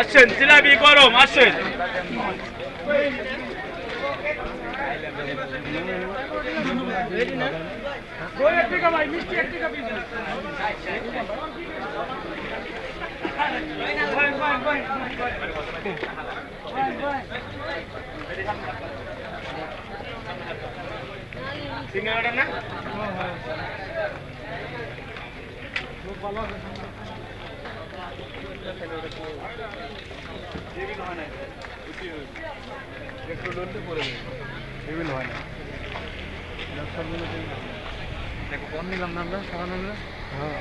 আসছেন জিলাপি গরম আসছেন Thank you. সিঙ্গাড়া না একটু লোনটা করে দেবেন হয় না ব্যবসার জন্য দেখো কম নিলাম না আমরা সাধারণ আমরা হ্যাঁ।